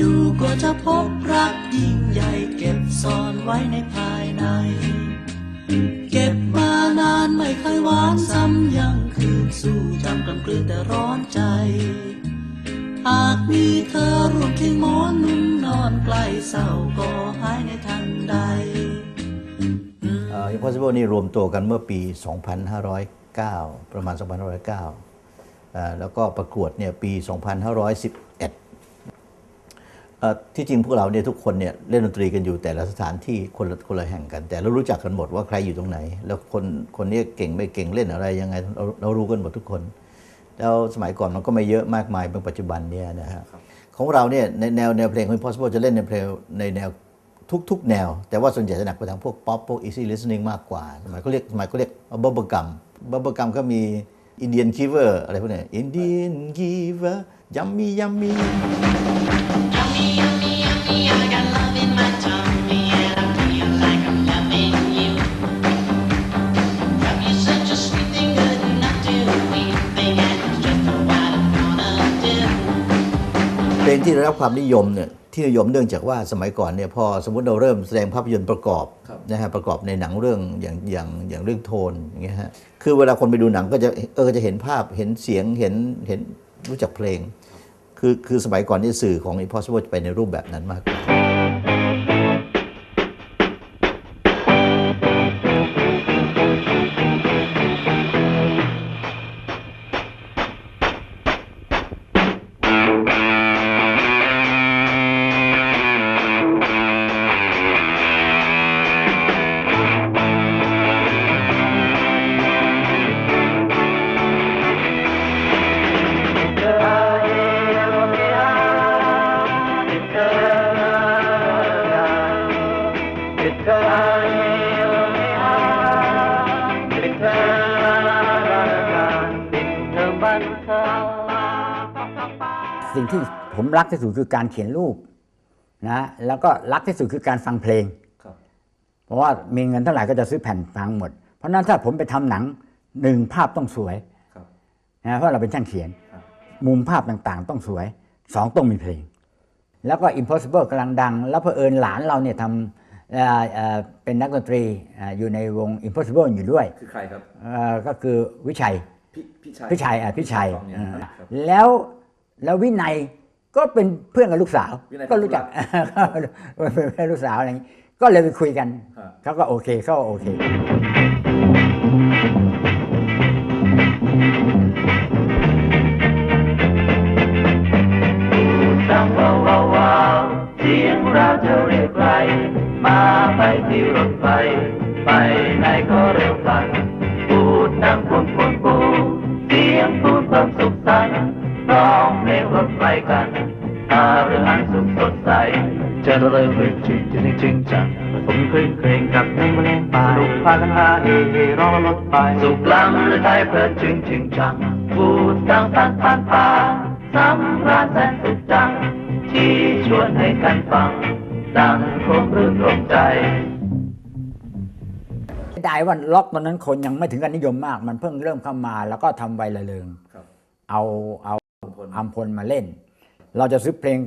ดูก็จะพบรักยิ่งใหญ่เก็บซ่อนไว้ในภายใน เก็บมานานไม่เคยหวานซ้ำยังคืนสู่จำกลำกลืนแต่ร้อนใจ หากมีเธอร่วมเคียงหมอนนุ่นนอนใกล้เศร้าก็หายในทันใดอ่ Impossible นี่รวมตัวกันเมื่อปี 2509 ประมาณ 2509 แล้วก็ประกวดเนี่ยปี 2511 ที่จริงพวกเราเนี่ยทุกคนเนี่ยเล่นดนตรีกันอยู่แต่ละสถานที่คนละคนละแห่งกัน แต่เรารู้จักกันหมดว่าใครอยู่ตรงไหน แล้วคนคนนี้เก่งไม่เก่งเล่นอะไรยังไงเราเรารู้กันหมดทุกคน แล้วสมัยก่อนมันก็ไม่เยอะมากมายเป็นปัจจุบันเนี่ยนะฮะของเราเนี่ยในแนวแนวเพลงของ Impossible จะเล่นในเพลงในแนวทุก ๆ แนว แต่ว่าส่วนใหญ่จะหนักไปทางพวกป๊อปพวก easy listening มากกว่าสมัยเขาเรียกสมัยเขาเรียกบับเบิลกัมบับเบิลกัมก็มีอินเดียนกีเวอร์อะไรพวกเนี้อินเดียนกีเวอร์ยัมมี่ยัมมี่ เพลงที่ได้รับความนิยมเนี่ยที่นิยมเนื่องจากว่าสมัยก่อนเนี่ยพอสมมติเราเริ่มแสดงภาพยนตร์ประกอบนะฮะประกอบในหนังเรื่องอย่างอย่างอย่างเรื่องโทนอย่างเงี้ยฮะคือเวลาคนไปดูหนังก็จะเออจะเห็นภาพเห็นเสียงเห็นเห็นรู้จักเพลง คือคือสมัยก่อนนี่สื่อของ Impossible จะไปในรูปแบบนั้นมากกว่า สิ่งที่ผมรักที่สุดคือการเขียนรูปนะแล้วก็รักที่สุดคือการฟังเพลงเพราะว่ามีเงินเท่าไหร่ก็จะซื้อแผ่นฟังหมด เพราะฉะนั้นถ้าผมไปทำหนังหนึ่งภาพต้องสวยนะเพราะเราเป็นช่างเขียน มุมภาพต่างๆ ต้องสวยสองต้องมีเพลง แล้วก็ Impossible กำลังดัง แล้วเผอิญหลานเราเนี่ยทำ เอ่อเอ่อเป็นนักดนตรีเอ่ออยู่ในวง Impossible อยู่ด้วย คือใครครับเอ่อก็คือวิชัยพี่พี่ชัยพี่ชัยอะพี่ชัยของเนี่ยอ่าครับแล้วแล้ววินัยก็เป็นเพื่อนกับลูกสาววินัยก็รู้จักเป็นเพื่อนลูกสาวอะไรอย่างนี้ก็เลยไปคุยกันครับเขาก็โอเคเขาก็โอเค ที่รถไฟ ไปไหนก็เร็วพลันพูดดังปุนปุนปูเสียงพูดเพิ่มสุขสันต์ร้องเพลงรถไฟกันตาเรือหันสุขสดใสจะเริ่มเรื่องจริงจริงจริงจังผมเคยเพลงกับเพลงแมลงป่าลูกพากันหาเอเอร้องรถไฟสุขล้ำหรือไทยเพลินจริงจริงจังพูดดังตันพันป่าสำราญแสนสุขจังที่ชวนให้กันฟังดังคงรื่นรมใจ ได้ว่าล็อกตอนนั้นคนยังไม่ถึงกันนิยมมาก มันเพิ่งเริ่มเข้ามาแล้วก็ทำไวละเริงครับเอาเอาพล อัมพลมาเล่น เราจะซื้อเพลง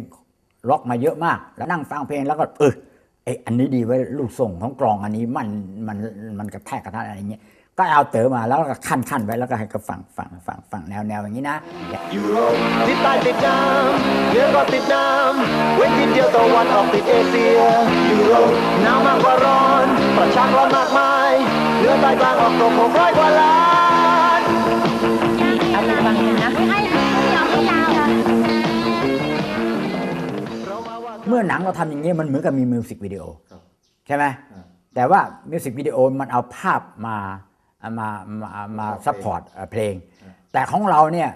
ล็อกมาเยอะมาก แล้วนั่งฟังเพลงแล้วก็เออเอยอันนี้ดีไว้ยลูกส่งของกลองอันนี้มันมันมันกระแทกกระทัดอะไรอย่างเงี้ย ก็เอาเต๋อมาแล้วก็ขั้นขั้นไว้แล้วก็ให้เขาฟังฟังฟังฟังแนวแนวอย่างนี้นะยุโรปทิศใต้ติดน้ำเหนือก็ติดน้ำเว้นทิศเดียวตะวันออกติดเอเชียยุโรปหนาวมากกว่าร้อนประชากรมากมายเหนือใต้กลางออกตกหกร้อยกว่าล้านเอาไปฟังนะให้ยาวให้ยาวค่ะเมื่อหนังเราทำอย่างนี้มันเหมือนกับมีมิวสิกวิดีโอใช่ไหมแต่ว่ามิวสิกวิดีโอมันเอาภาพมา มามามาซัพพอร์ตเพลง แต่ของเราเนี่ย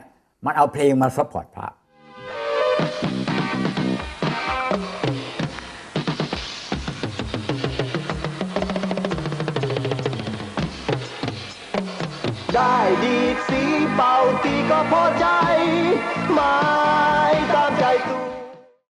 มันเอาเพลงมาซัพพอร์ตภาพได้ดีดสีเป่าตีก็พอใจ ไม่ตามใจตัว